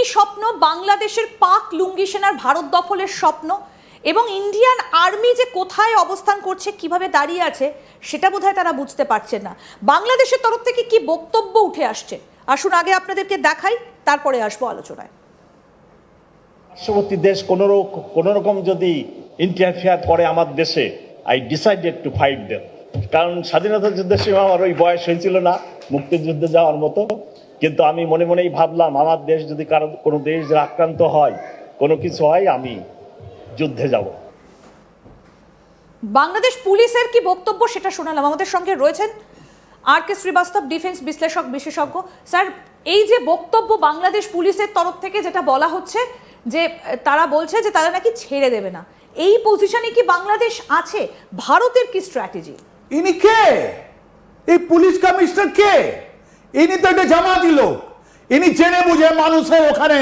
কি স্বপ্ন বাংলাদেশের পাক লুঙ্গি সেনার ভারত দখলের স্বপ্ন এবং ইন্ডিয়ান আর্মি যে কোথায় অবস্থান করছে, কীভাবে দাঁড়িয়ে আছে, সেটা বোধহয় তারা বুঝতে পারছেন না। বাংলাদেশের তরফ থেকে কি বক্তব্য উঠে আসছে? আসুন আগে আপনাদেরকে দেখাই, তারপরে আসব আলোচনায়। পার্শ্ববর্তী দেশ কোনো কোনো রকম যদি ইন্টারফেয়ার করে আমার দেশে I decided to fight them কারণ স্বাধীনতা যুদ্ধের সময় আমার ওই বয়স হয়েছিল না, মুক্তিযুদ্ধে যাওয়ার মতো। কিন্তু আমি মনে মনেই ভাবলাম আমার দেশ যদি কারও কোনো দেশ আক্রান্ত হয় কোনো কিছু হয় আমি যুদ্ধে যাব। বাংলাদেশ পুলিশের কি বক্তব্য সেটা শোনালাম। আমাদের সঙ্গে রয়েছেন আর কে শ্রীবাস্তব ডিফেন্স বিশ্লেষক বিশেষজ্ঞ। স্যার এই যে বক্তব্য বাংলাদেশ পুলিশের তরফ থেকে যেটা বলা হচ্ছে যে তারা বলছে যে তারা নাকি ছেড়ে দেবে না এই পজিশনে কি বাংলাদেশ আছে? ভারতের কি স্ট্র্যাটেজি ইনি কে? এই পুলিশ কমিশনার কে? ইনি তো একটা জামাতি লোক। ইনি জেনে বুঝে মানুষের ওখানে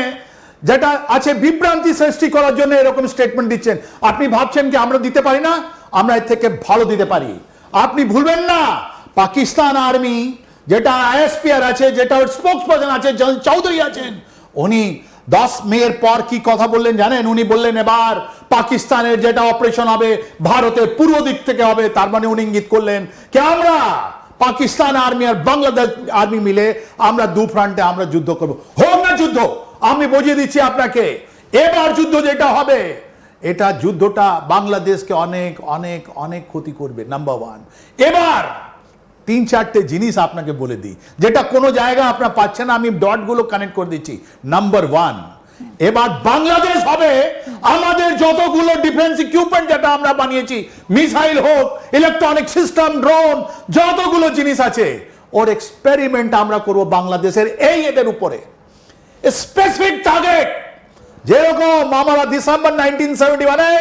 যেটা আছে বিভ্রান্তি সৃষ্টি করার জন্য এরকম স্টেটমেন্ট দিচ্ছেন। আপনি ভাবছেন কি আমরা দিতে পারি না? আমরা এর থেকে ভালো দিতে পারি। আপনি ভুলবেন না। পাকিস্তান আর্মি যেটা আইএসপিআর আছে, যেটা স্পোক্স পার্সন আছে, জন চৌধুরী আছেন, উনি দশ মেয়ের পর কি কথা বললেন জানেন? উনি বললেন এবার পাকিস্তানের যেটা অপারেশন হবে, ভারতের পূর্ব দিক থেকে হবে, তার মানে উনি ইঙ্গিত করলেন কে আমরা পাকিস্তান আর্মি আর বাংলাদেশ আর্মি মিলে আমরা দু ফ্রন্টে আমরা যুদ্ধ করব। হোক না যুদ্ধ, আমি বুঝিয়ে দিচ্ছি আপনাকে, এবার যুদ্ধ যেটা হবে, এটা যুদ্ধটা বাংলাদেশকে অনেক অনেক অনেক ক্ষতি করবে নাম্বার ওয়ান এবার তিন চারটে জিনিস আপনাকে বলে দিই, যেটা কোনো জায়গা আপনার পাচ্ছেন না, আমি ডটগুলো কানেক্ট করে দিচ্ছি। নাম্বার ওয়ান এবার বাংলাদেশ হবে আমাদের যতগুলো ডিফেন্স ইকুইপমেন্ট যেটা আমরা বানিয়েছি মিসাইল হোক ইলেকট্রনিক সিস্টেম ড্রোন যতগুলো জিনিস আছে, ওর এক্সপেরিমেন্ট আমরা করব বাংলাদেশের এই এদের উপরে। স্পেসিফিক টার্গেট যেরকম আমরা ডিসেম্বর নাইনটিন সেভেন্টি ওয়ানে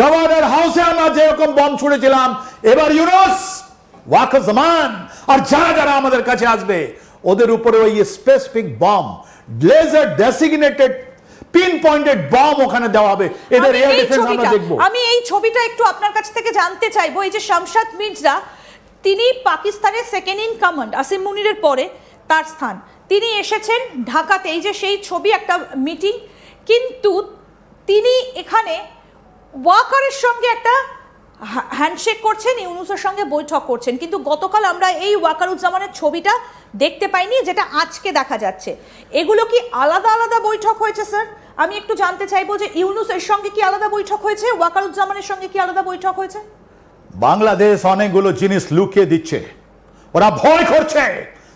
গভর্নর হাউসে আমরা যেরকম বম ছুড়েছিলাম, এবার ইউনুস ওয়াকজমান আর যারা যারা আমাদের কাছে আসবে, ওদের উপরে ওই specific bomb laser designated pinpointed bomb ওখানে দেওয়া হবে। এদের এয়ার ডিফেন্স আমরা দেখব। আমি এই ছবিটা একটু আপনার কাছ থেকে জানতে চাইব। এই যে শামশাদ মির্জা তিনি পাকিস্তানের সেকেন্ড ইন কমান্ড আসিম মুনিরের পরে তার স্থান। তিনি এসেছেন ঢাকাতে। এই যে সেই ছবি একটা মিটিং কিন্তু তিনি এখানে ওয়াকারের সঙ্গে একটা হ্যান্ডশেক করছেন ইউনুসের সঙ্গে বৈঠক করছেন। কিন্তু গতকাল আমরা এই ওয়াকারুজ্জামানের ছবিটা দেখতে পাইনি যেটা আজকে দেখা যাচ্ছে। এগুলো কি আলাদা আলাদা বৈঠক হয়েছে স্যার? আমি একটু জানতে চাইব যে ইউনুসের সঙ্গে কি আলাদা বৈঠক হয়েছে? ওয়াকারুজ্জামানের সঙ্গে কি আলাদা বৈঠক হয়েছে? বাংলাদেশ অনেকগুলো জিনিস লুকিয়ে দিচ্ছে। ওরা ভয় করছে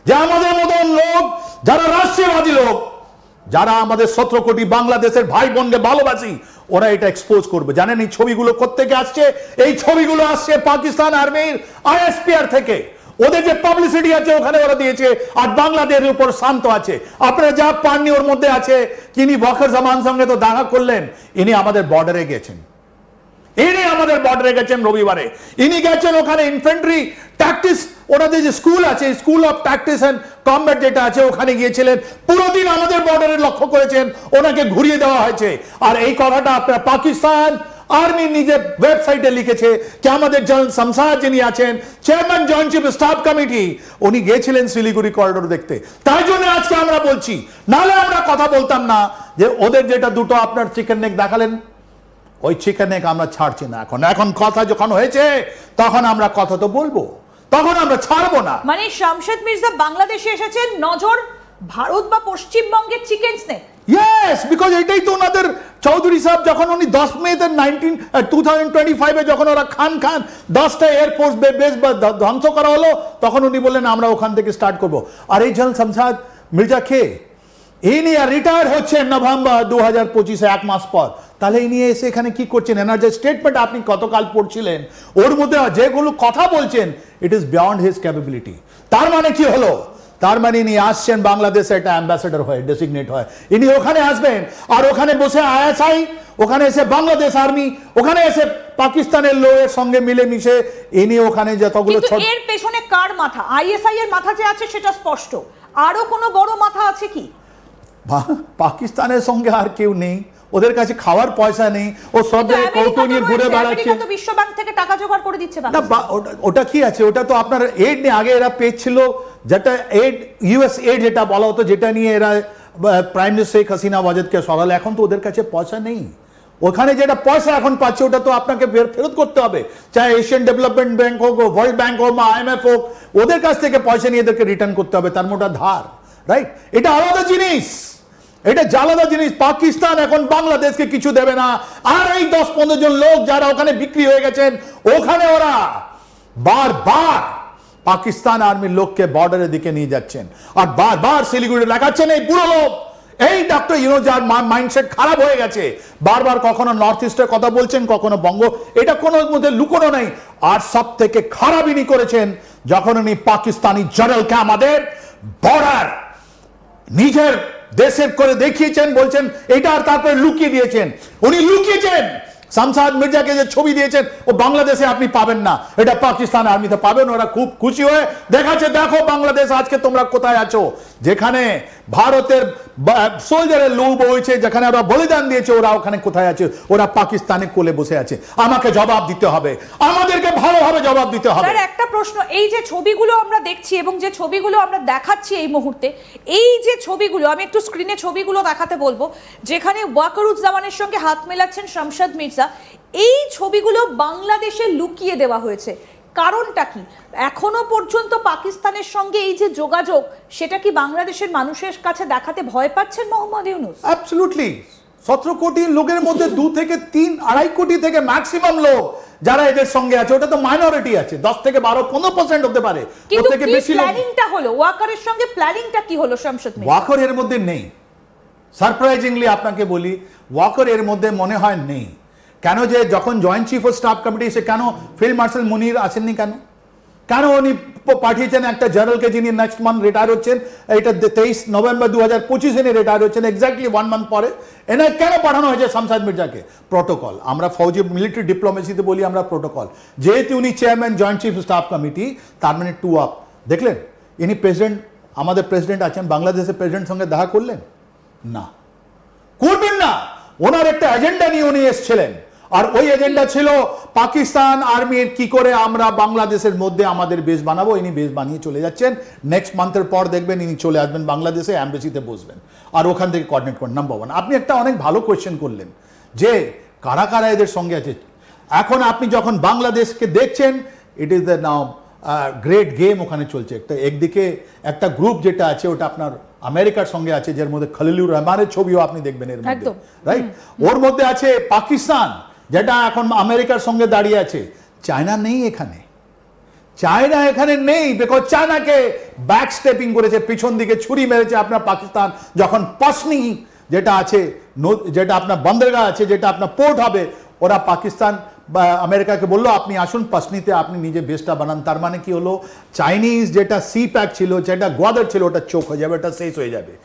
যে আমাদের মতন লোক, যারা রাষ্ট্রীয়বাদী লোক, যারা আমাদের সতেরো কোটি বাংলাদেশের ভাই বোনকে ভালোবাসি, ওরা এটা এক্সপোজ করবে। জানেন এই ছবিগুলো কোত্থেকে আসছে? এই ছবিগুলো আসছে পাকিস্তান আর্মির আইএসপিআর থেকে। ওদের যে পাবলিসিটি আছে, ওখানে ওরা দিয়েছে। আর বাংলাদেশের উপর শান্ত আছে। আপনারা যা পাননি, ওর মধ্যে আছে। তিনি বখর জামান সঙ্গে তো দেখা করলেন। ইনি আমাদের বর্ডারে গেছেন। ইনি আমাদের বর্ডারে গেছেন রবিবারে। ইনি গেছেন ওখানে ইনফেন্ট্রি প্র্যাকটিস ওনাদের যে স্কুল আছে school of practice and combat যেটা আছে, ওখানে গিয়েছিলেন। পুরো দিন আমাদের বর্ডারে লক্ষ্য করেছেন। ওনাকে ঘুরিয়ে দেওয়া হয়েছে। আর এই কথাটা আপনার পাকিস্তান আর্মি নিজের ওয়েবসাইটে লিখেছে যে আমাদের জেনারেল শামসাদ যিনি আছেন chairman joint chief staff committee উনি গিয়েছিলেন শিলিগুড়ি করিডোর দেখতে। তাই জন্য আজকে আমরা বলছি নাহলে আমরা কথা বলতাম না যে ওদের যেটা দুটো আপনার চিকেন নেক দেখালেন, ওই চিকেন নেক আমরা ছাড়ছি না এখন। এখন কথা যখন হয়েছে, তখন আমরা কথা তো বলব, তখন আমরা ছাড়বো না। মানে শামশেদ মির্জা বাংলাদেশে এসেছেন, নজর ভারত বা পশ্চিমবঙ্গের চিকেন স্নেক ইয়েস বিকজ এটাই তো ওনাদের চৌধুরী সাহেব যখন উনি দশ মেতে নাইনটিন টু থাউজেন্ড টোয়েন্টি ফাইভে যখন ওরা খান খান দশটা এয়ারফোর্স বেস ধ্বংস করা হলো, তখন উনি বললেন, আমরা ওখান থেকে স্টার্ট করব। আর এই জল শামসাদ মির্জা কে? ইনি রিটায়ার হচ্ছেন নভেম্বর দু হাজার পঁচিশে, এক মাস পর। তাহলে ইনি এসে এখানে কি করছেন? এনার যে স্টেটমেন্ট আপনি গতকাল পড়ছিলেন, ওর মধ্যে যেগুলো কথা বলছেন it is beyond his capability তার মানে কি হলো? তার মানে ইনি আসছেন বাংলাদেশে একটা অ্যাম্বাসেডর হয়ে ডেসিগনেট হয়। ইনি ওখানে আসবেন আর ওখানে বসে আইএসআই ওখানে এসে বাংলাদেশ আর্মি ওখানে এসে পাকিস্তানের লোকের সঙ্গে মিলে মিশে ইনি ওখানে যতগুলো এর পেছনে কার মাথা? আইএসআই এর মাথা যে আছে সেটা স্পষ্ট। আরও কোনো বড় মাথা আছে কি? পাকিস্তানের সঙ্গে আর কেউ নেই। ওদের কাছে খাওয়ার পয়সা নেই। ও সব জায়গায় কৌটো নিয়ে ঘুরে বেড়াচ্ছে। বিশ্ব ব্যাংক থেকে টাকা জোগাড় করে দিচ্ছে না ওটা- কি আছে? ওটা তো আপনার এড নিয়ে আগে এরা পেয়েছিল। যেটা এড ইউএস এড যেটা বলা হতো, যেটা নিয়ে এরা প্রাইম মিনিস্টার শেখ হাসিনা ওয়াজেদকে সরালে, এখন তো ওদের কাছে পয়সা নেই। ওখানে যেটা পয়সা এখন পাচ্ছে, ওটা তো আপনাকে ফেরত করতে হবে। চাহে এশিয়ান ডেভেলপমেন্ট ব্যাংক হোক ওয়ার্ল্ড ব্যাংক হোক, বা আইএমএফ হোক, ওদের কাছ থেকে পয়সা নিয়ে এদেরকে রিটার্ন করতে হবে, তার মোটা ধার রাইট এটা আলাদা জিনিস। এটা জালাদা জিনিস। পাকিস্তান এখন বাংলাদেশকে কিছু দেবে না। আর এই দশ পনেরো জন লোক যারা ওখানে বিক্রি হয়ে গেছেন, ওখানে ওরা বারবার পাকিস্তান আর্মির লোককে বর্ডারের দিকে নিয়ে যাচ্ছেন। আর বারবার শিলিগুড়ি লাগাচ্ছেন এই বুড়ো লোক। এই ডক্টর ইউনো যার মাইন্ডসেট খারাপ হয়ে গেছে। বারবার কখনো নর্থ ইস্টের কথা বলছেন, কখনো বঙ্গ। এটা কোনো মধ্যে লুকোনো নেই। আর সব থেকে খারাপ ইনি করেছেন যখন উনি পাকিস্তানি জেনারেলকে আমাদের বর্ডার নিজের দেশের করে দেখিয়েছেন, বলছেন, এটা আর তারপরে লুকিয়ে দিয়েছেন। উনি লুকিয়েছেন। শামসাদ মির্জাকে যে ছবি দিয়েছেন, ও বাংলাদেশে আপনি পাবেন না। এটা পাকিস্তান আর্মিতে পাবেন, ওরা খুব খুশি হয়ে দেখাচ্ছে, দেখো বাংলাদেশ, আজকে তোমরা কোথায় আছো? যেখানে ভারতের সোলজারের লৌ বইছে, যেখানে ওরা বলিদান দিয়েছে, ওরা ওখানে কোথায় আছে? ওরা পাকিস্তানে কোলে বসে আছে। আমাকে জবাব দিতে হবে। আমাদেরকে ভালোভাবে জবাব দিতে হবে। একটা প্রশ্ন, এই যে ছবিগুলো আমরা দেখছি এবং যে ছবিগুলো আমরা দেখাচ্ছি এই মুহূর্তে, এই যে ছবিগুলো, আমি একটু স্ক্রিনে ছবিগুলো দেখাতে বলব, যেখানে ওয়াকারুজ্জামানের সঙ্গে হাত মেলাচ্ছেন শামশাদ মির্জা, এই ছবিগুলো বাংলাদেশে লুকিয়ে দেওয়া হয়েছে। কারণটা কি? এখনও পর্যন্ত পাকিস্তানের সঙ্গে এই যে যোগাযোগ সেটা কি বাংলাদেশের মানুষের কাছে দেখাতে ভয় পাচ্ছেন মোহাম্মদ ইউনুস? অ্যাবসলুটলি সতেরো কোটি লোকের মধ্যে দু থেকে তিন আড়াই কোটি থেকে ম্যাক্সিমাম লোক যারা এদের সঙ্গে আছে ওটা তো মাইনরিটি আছে। দশ থেকে বারো পনেরো পার্সেন্ট হতে পারে। কিন্তু থেকে বেশি প্ল্যানিংটা হলো? ওয়াকারের সঙ্গে প্ল্যানিংটা কি হলো মির্জা ওয়াকর এর মধ্যে নেই। সারপ্রাইজিংলি আপনাকে বলি ওয়াকর এর মধ্যে মনে হয় নেই। কেন যে যখন joint chief of staff committee সে কেন ফিল্ড মার্শাল মুনির আসেননি কেন? কেন উনি পাঠিয়েছেন একটা জেনারেলকে যিনি নেক্সট মান্থ রিটায়ার হচ্ছেন? এটা তেইশ নভেম্বর দু হাজার পঁচিশে রিটায়ার হচ্ছেন এক্স্যাক্টলি ওয়ান মান্থ পরে। এনার কেন পাঠানো হয়েছে শামসাদ মির্জাকে? প্রোটোকল আমরা ফৌজি মিলিটারি ডিপ্লোমেসিতে বলি আমরা প্রোটোকল যেহেতু উনি chairman joint chief staff committee তার মানে টু আপ দেখলেন? ইনি প্রেসিডেন্ট আমাদের প্রেসিডেন্ট আছেন, বাংলাদেশের প্রেসিডেন্ট সঙ্গে দেখা করলেন? না। করবেন না! ওনার একটা এজেন্ডা নিয়ে উনি এসেছিলেন। আর ওই এজেন্ডা ছিল পাকিস্তান আর্মির কি করে আমরা বাংলাদেশের মধ্যে আমাদের বেস বানাবো ইনি বেস বানিয়ে চলে যাচ্ছেন। নেক্সট মান্থের পর দেখবেন ইনি চলে আসবেন বাংলাদেশে অ্যাম্বাসিতে বসবেন। আর ওখান থেকে কোঅর্ডিনেট করেন নাম্বার ওয়ান আপনি একটা অনেক ভালো কোয়েশ্চেন করলেন যে কারা কারা এদের সঙ্গে আছে? এখন আপনি যখন বাংলাদেশকে দেখছেন it is the now great game ওখানে চলছে। একটা একদিকে একটা গ্রুপ যেটা আছে ওটা আপনার আমেরিকার সঙ্গে আছে যার মধ্যে খলিলুর রহমানের ছবিও আপনি দেখবেন এর মধ্যে রাইট ওর মধ্যে আছে পাকিস্তান। যেটা এখন আমেরিকার সঙ্গে দাঁড়িয়ে আছে। চায়না নেই এখানে। চায়না এখানে নেই বিকজ চায়নাকে ব্যাক স্টেপিং করেছে, পিছন দিকে ছুরি মেরেছে আপনার পাকিস্তান, যখন পশনি যেটা আছে যেটা আপনার বন্দরগাহ আছে, যেটা আপনার পোর্ট হবে, ওরা পাকিস্তান বা আমেরিকাকে বলল, আপনি আসুন পশনিতে আপনি নিজে বেসটা বানান। তার মানে কি হলো? চাইনিজ যেটা সি প্যাক ছিল, যেটা গোয়াদার ছিল, ওটা চোখ হয়ে যাবে, ওটা শেষ হয়ে যাবে।